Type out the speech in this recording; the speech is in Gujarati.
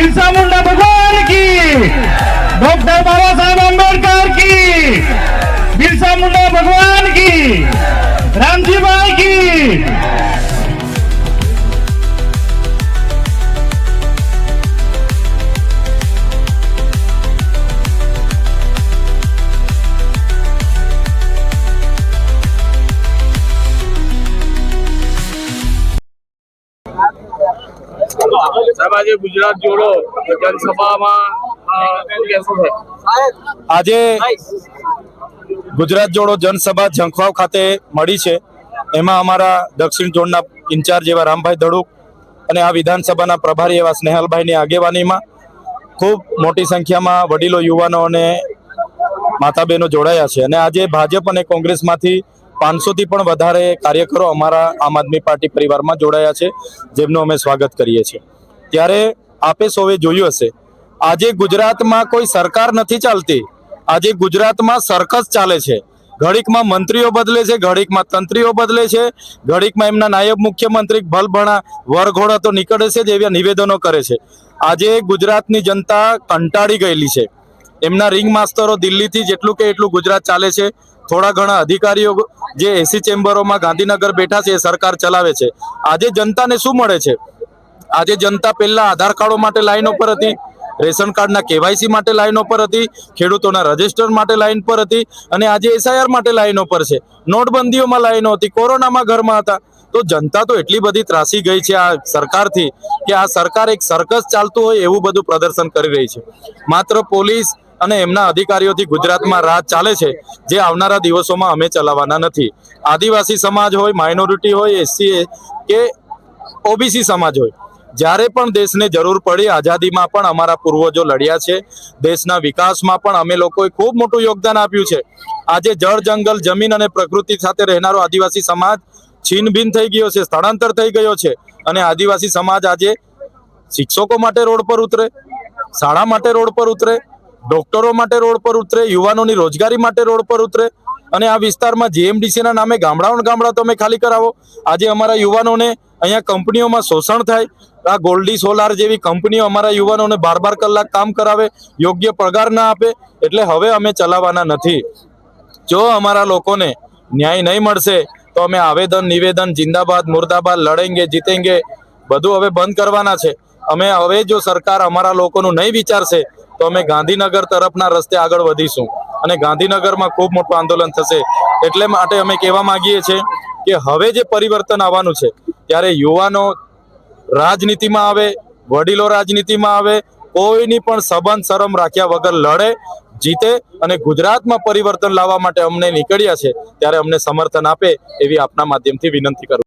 बिरसा मुंडा भगवान की डॉक्टर बाबा साहेब आंबेडकर की बिरसा मुंडा भगवान की रामजी भाई की આજે ગુજરાત જોડો જનસભા ઝંખવાવ ખાતે મળી છે. એમાં અમારા દક્ષિણ ઝોનના ઇન્ચાર્જ એવા રામભાઈ ધડુક અને આ વિધાનસભાના પ્રભારી એવા સ્નેહલભાઈની આગેવાનીમાં ખૂબ મોટી સંખ્યામાં વડીલો, યુવાનો અને માતા બહેનો જોડાયા છે. અને આજે ભાજપ અને કોંગ્રેસમાંથી પાંચસોથી પણ વધારે કાર્યકરો અમારા આમ આદમી પાર્ટી પરિવારમાં જોડાયા છે, જેમનું અમે સ્વાગત કરીએ છીએ. ત્યારે આપે સૌએ જોયું હશે, આજે ગુજરાતમાં કોઈ સરકાર નથી ચાલતી, આજે ગુજરાતમાં સર્કસ ચાલે છે. ઘડીકમાં મંત્રીઓ બદલે છે, ઘડીકમાં તંત્રીઓ બદલે છે, ઘડીકમાં એમના નાયબ મુખ્યમંત્રી ભલભણા વરઘોડા તો નીકળે છે જ એવા નિવેદનો કરે છે. આજે ગુજરાતની જનતા કંટાળી ગયેલી છે. એમના રિંગ માસ્તરો દિલ્હીથી જેટલું કે એટલું ગુજરાત ચાલે છે થોડા ઘણા અધિકારીઓ જે એસી ચેમ્બરોમાં ગાંધીનગર બેઠા છે, એ સરકાર ચલાવે છે. આજે જનતાને શું મળે છે? આજે જનતા પહેલા આધાર કાર્ડો માટે લાઈનો પર હતી, રેશન કાર્ડના કેવાયસી માટે લાઈનો પર હતી, ખેડૂતોના રજિસ્ટર માટે લાઈન પર હતી અને આજે એસઆઈઆર માટે લાઈનો પર છે. નોટબંધીઓમાં લાઈનો હતી, કોરોનામાં ઘરમાં હતા. તો જનતા તો એટલી બધી ત્રાસી ગઈ છે આ સરકારથી કે આ સરકાર એક સર્કસ ચાલતું હોય એવું બધું પ્રદર્શન કરી રહી છે. માત્ર પોલીસ અને એમના અધિકારીઓથી ગુજરાતમાં રાજ ચાલે છે, જે આવનારા દિવસોમાં અમે ચલાવવાના નથી. આદિવાસી સમાજ હોય, માઇનોરિટી હોય, એસસી કે ઓબીસી સમાજ હોય, જ્યારે પણ દેશને જરૂર પડી, આઝાદીમાં પણ અમારા પૂર્વજો લડ્યા છે. દેશના વિકાસમાં પણ અમે લોકોએ ખૂબ મોટું યોગદાન આપ્યું છે. આજે જળ, જંગલ, જમીન અને પ્રકૃતિ સાથે રહેનારો આદિવાસી સમાજ છીનભીન થઈ ગયો છે, સ્થળાંતર થઈ ગયો છે અને આદિવાસી સમાજ આજે શિક્ષકો માટે રોડ પર ઉતરે, શાળા માટે રોડ પર ઉતરે ડોક્ટરો માટે રોડ પર ઉતરે, યુવાનોની રોજગારી માટે રોડ પર ઉતરે અને આ વિસ્તારમાં જીએમડીસીના નામે ગામડાઓને ગામડા તમે ખાલી કરાવો. આજે અમારા યુવાનોને અહીંયા કંપનીઓમાં શોષણ થાય. આ ગોલ્ડી સોલાર જેવી કંપનીઓ અમારા યુવાનોને બાર બાર કલાક કામ કરાવે, યોગ્ય પગાર ના આપે, એટલે હવે અમે ચલાવવાના નથી. જો અમારા લોકોને ન્યાય નહીં મળશે, તો અમે આવેદન, નિવેદન, જિંદાબાદ, મુર્દાબાદ, લડેંગે, જીતેંગે, બધું હવે બંધ કરવાના છે. અમે હવે જો સરકાર અમારા લોકોનું નહીં વિચારશે તો અમે ગાંધીનગર તરફના રસ્તે આગળ વધીશું. અને ગાંધીનગરમાં ખૂબ મોટું આંદોલન થશે. એટલે માટે અમે કહેવા માંગીએ છીએ કે હવે જે પરિવર્તન આવવાનું છે, ત્યારે યુવાનો રાજનીતિમાં આવે, વડીલો રાજનીતિમાં આવે, કોઈની પણ સંબંધ શરમ રાખ્યા વગર લડે, જીતે અને ગુજરાતમાં પરિવર્તન લાવવા માટે અમને નીકળ્યા છે, ત્યારે અમને સમર્થન આપે એવી આપના માધ્યમથી વિનંતી કરું